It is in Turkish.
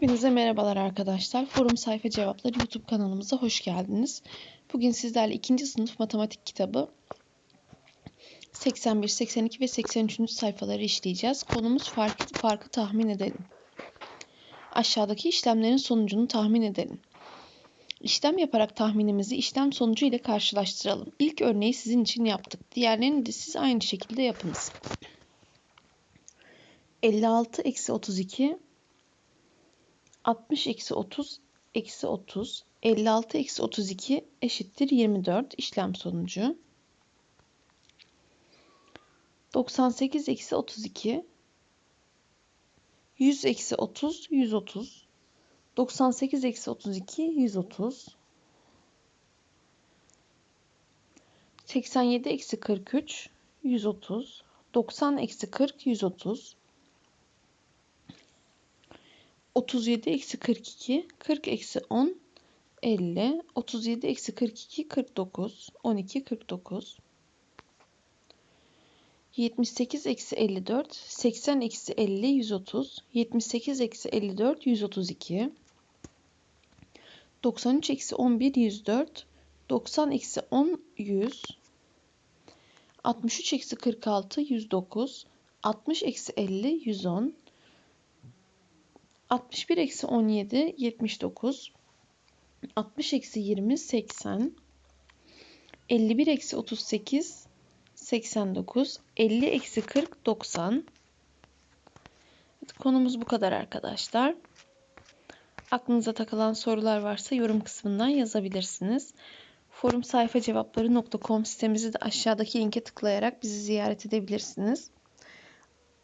Hepinize merhabalar arkadaşlar. Forum Sayfa Cevapları YouTube kanalımıza hoş geldiniz. Bugün sizlerle 2. sınıf matematik kitabı 81, 82 ve 83. sayfaları işleyeceğiz. Konumuz farkı, farkı tahmin edelim. Aşağıdaki işlemlerin sonucunu tahmin edelim. İşlem yaparak tahminimizi işlem sonucu ile karşılaştıralım. İlk örneği sizin için yaptık. Diğerlerini de siz aynı şekilde yapınız. 56 eksi 32 60 eksi 30 eksi 30 56 eksi 32 eşittir 24 işlem sonucu. 98 eksi 32 100 eksi 30 130 98 eksi 32 130 87 eksi 43 130 90 eksi 40 130 37 eksi 42, 40 eksi 10, 50, 37 eksi 42, 49, 12, 49. 78 eksi 54, 80 eksi 50, 130, 78 eksi 54, 132. 93 eksi 11, 104, 90 eksi 10, 100. 63 eksi 46, 109, 60 eksi 50, 110. 61 eksi 17 79 60 eksi 20 80 51 eksi 38 89 50 eksi 40 90 konumuz bu kadar arkadaşlar. Aklınıza takılan sorular varsa yorum kısmından yazabilirsiniz. Forum sayfa cevapları.com sitemizi de aşağıdaki linke tıklayarak bizi ziyaret edebilirsiniz.